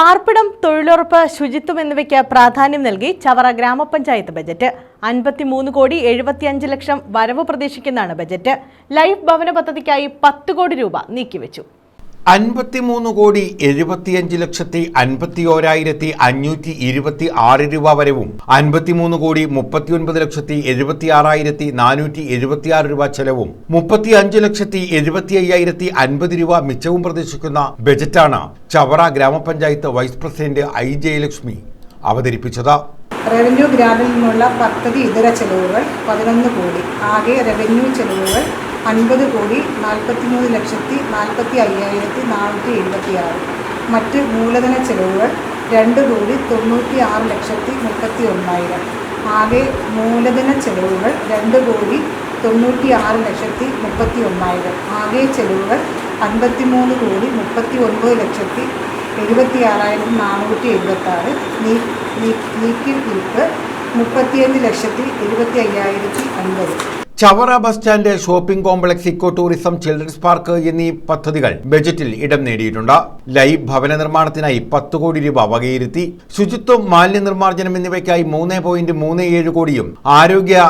പാർപ്പിടം തൊഴിലുറപ്പ് ശുചിത്വം എന്നിവയ്ക്ക് പ്രാധാന്യം നൽകി ചവറ ഗ്രാമപഞ്ചായത്ത് ബജറ്റ്. അൻപത്തിമൂന്ന് കോടി എഴുപത്തിയഞ്ച് ലക്ഷം വരവ് പ്രതീക്ഷിക്കുന്നതാണ് ബജറ്റ്. ലൈഫ് ഭവന പദ്ധതിക്കായി പത്ത് കോടി രൂപ നീക്കിവെച്ചു. അൻപത്തിമൂന്ന് കോടി എഴുപത്തിയഞ്ച് ലക്ഷത്തി അൻപത്തി ഓരായിരത്തി അഞ്ഞൂറ്റി ഇരുപത്തി ആറ് രൂപ വരവും. അൻപത്തിമൂന്ന് കോടി മുപ്പത്തിയൊൻപത് ലക്ഷത്തി എഴുപത്തി ആറായിരത്തി നാനൂറ്റി എഴുപത്തിയാറ് രൂപ ചെലവും. മുപ്പത്തി അഞ്ച് ലക്ഷത്തി എഴുപത്തി അയ്യായിരത്തി അൻപത് രൂപ മിച്ചവും പ്രതീക്ഷിക്കുന്ന ബജറ്റാണ് ചവറ ഗ്രാമപഞ്ചായത്ത് വൈസ് പ്രസിഡന്റ് ഐ ജയലക്ഷ്മി അവതരിപ്പിച്ചത്. റവന്യൂ ഗ്രാമിൽ നിന്നുള്ള പദ്ധതി ഇതര ചെലവുകൾ പതിനൊന്ന് കോടി. ആകെ റവന്യൂ ചെലവുകൾ അൻപത് കോടി നാൽപ്പത്തിമൂന്ന് ലക്ഷത്തി നാൽപ്പത്തി അയ്യായിരത്തി നാനൂറ്റി എഴുപത്തി ആറ് മറ്റ് മൂലധന ചെലവുകൾ രണ്ട് കോടി തൊണ്ണൂറ്റി ആറ് ലക്ഷത്തി മുപ്പത്തി ഒന്നായിരം ആകെ മൂലധന ചെലവുകൾ രണ്ട് കോടി തൊണ്ണൂറ്റി ആറ് ലക്ഷത്തി മുപ്പത്തി ഒന്നായിരം ആകെ ചെലവുകൾ അൻപത്തിമൂന്ന് കോടി മുപ്പത്തി ഒൻപത് ലക്ഷത്തി എഴുപത്തി ആറായിരത്തി നാനൂറ്റി എഴുപത്തി ആറ് നീക്കി വിൽപ്പ് മുപ്പത്തിയഞ്ച് ലക്ഷത്തി എഴുപത്തി അയ്യായിരത്തി അൻപത്. Chavara bus stand shopping complex eco tourism children's park എന്നീ പദ്ധതികൾ ബജറ്റിൽ ഇടം നേടിയിട്ടുണ്ട്. ലൈവ് ഭവന നിർമ്മാണത്തിനായി പത്ത് കോടി രൂപ വകയിരുത്തി. ശുചിത്വം മാലിന്യ നിർമ്മാർജനം എന്നിവയ്ക്കായി മൂന്ന് പോയിന്റ് മൂന്ന് ഏഴ് കോടിയും ആരോഗ്യ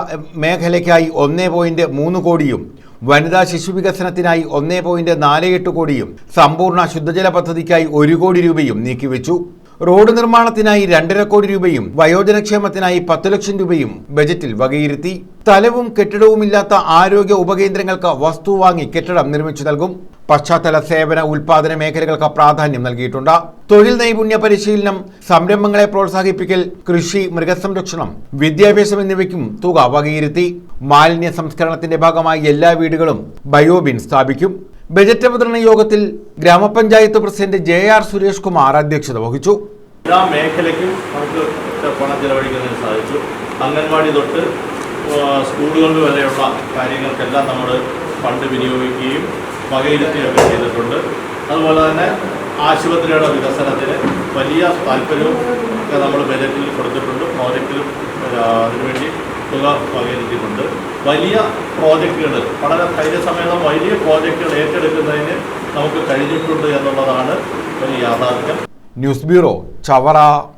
മേഖലയ്ക്കായി ഒന്ന് പോയിന്റ് മൂന്ന് കോടിയും വനിതാ ശിശു വികസനത്തിനായി ഒന്ന് പോയിന്റ് നാല് എട്ട് കോടിയും സമ്പൂർണ ശുദ്ധജല പദ്ധതിക്കായി ഒരു കോടി രൂപയും നീക്കിവെച്ചു. റോഡ് നിർമ്മാണത്തിനായി രണ്ടര കോടി രൂപയും വയോജനക്ഷേമത്തിനായി പത്ത് ലക്ഷം രൂപയും ബജറ്റിൽ വകയിരുത്തി. സ്ഥലവും കെട്ടിടവുമില്ലാത്ത ആരോഗ്യ ഉപകേന്ദ്രങ്ങൾക്ക് വസ്തു വാങ്ങി കെട്ടിടം നിർമ്മിച്ചു നൽകും. പശ്ചാത്തല സേവന ഉൽപാദന മേഖലകൾക്ക് പ്രാധാന്യം നൽകിയിട്ടുണ്ട്. തൊഴിൽ നൈപുണ്യ പരിശീലനം സംരംഭങ്ങളെ പ്രോത്സാഹിപ്പിക്കൽ കൃഷി മൃഗസംരക്ഷണം വിദ്യാഭ്യാസം എന്നിവയ്ക്കും തുക വകയിരുത്തി. മാലിന്യ സംസ്കരണത്തിന്റെ ഭാഗമായി എല്ലാ വീടുകളും ബയോബിൻ സ്ഥാപിക്കും. ബജറ്റ് അവതരണ യോഗത്തിൽ ഗ്രാമപഞ്ചായത്ത് president J R Suresh Kumar അധ്യക്ഷത വഹിച്ചു. എല്ലാ മേഖലയ്ക്കും നമുക്ക് പണം ചെലവഴിക്കുന്നതിന് സാധിച്ചു. അംഗൻവാടി തൊട്ട് സ്കൂളുകൾ വരെയുള്ള കാര്യങ്ങൾക്കെല്ലാം നമ്മൾ ഫണ്ട് വിനിയോഗിക്കുകയും വകയിരുത്തുകയൊക്കെ ചെയ്തിട്ടുണ്ട്. അതുപോലെ തന്നെ ആശുപത്രിയുടെ വികസനത്തിന് വലിയ താല്പര്യവും ഒക്കെ നമ്മൾ ബജറ്റിൽ കൊടുത്തിട്ടുണ്ട്. തുക വകയിരുത്തിയിട്ടുണ്ട് വലിയ പ്രോജക്റ്റുകൾ വളരെ ധൈര്യസമേതം വലിയ പ്രോജക്റ്റുകൾ ഏറ്റെടുക്കുന്നതിന് നമുക്ക് കഴിഞ്ഞിട്ടുണ്ട് എന്നുള്ളതാണ് ഒരു യാഥാർത്ഥ്യം. News bureau Chavara.